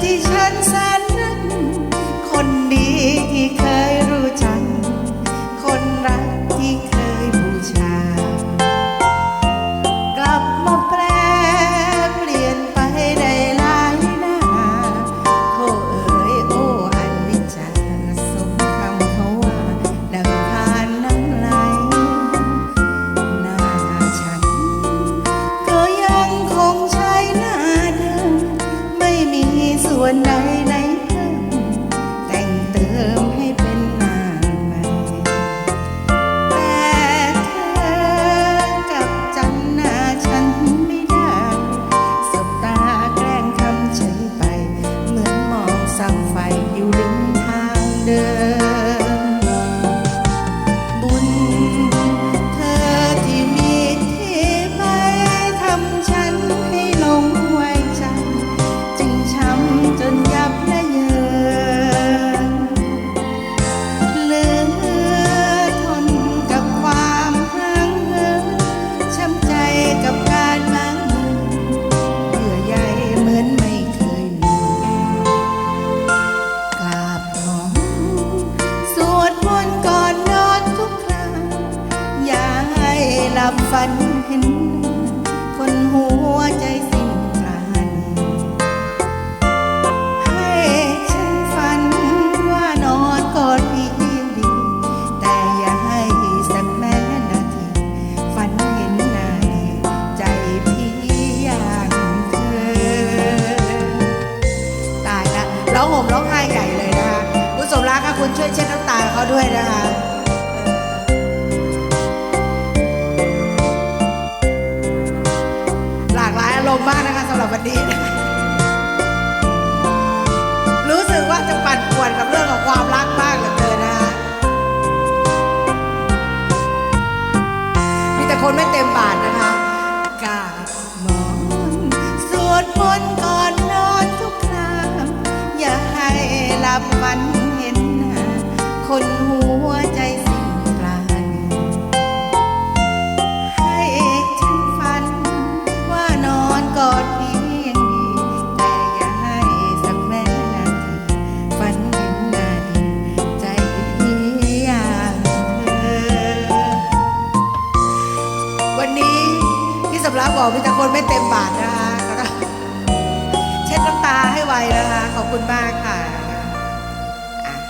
dich ansehen. night. ความฝันเห็น คนหัวใจสิ้นกลันให้ฉันฝันว่านอนกอดพี่ดี แต่อย่าให้สักแม้นาที ฝันเห็นนายใจพี่อย่างเธอ ตายละร้องห่มร้องไห้ใหญ่เลยนะคะคุณสมรักค่ะคุณช่วยเช็ดน้ำตาเขาด้วยนะคะ วันนี้นะรู้สึกว่าจะปั่นป่วนกับเรื่องของความรักมากเหลือเกินนะคะมีแต่คนไม่เต็มบาทนะคะกาบหมอนสวดมนต์ก่อนนอนทุกครามอย่าให้หลับฝันเห็นหน้าคนหัวใจ รับบอกมีแต่คนไม่เต็มบาทนะคะแล้วก็เช็ดน้ำตาให้ไวนะคะ ขอบคุณมากค่ะ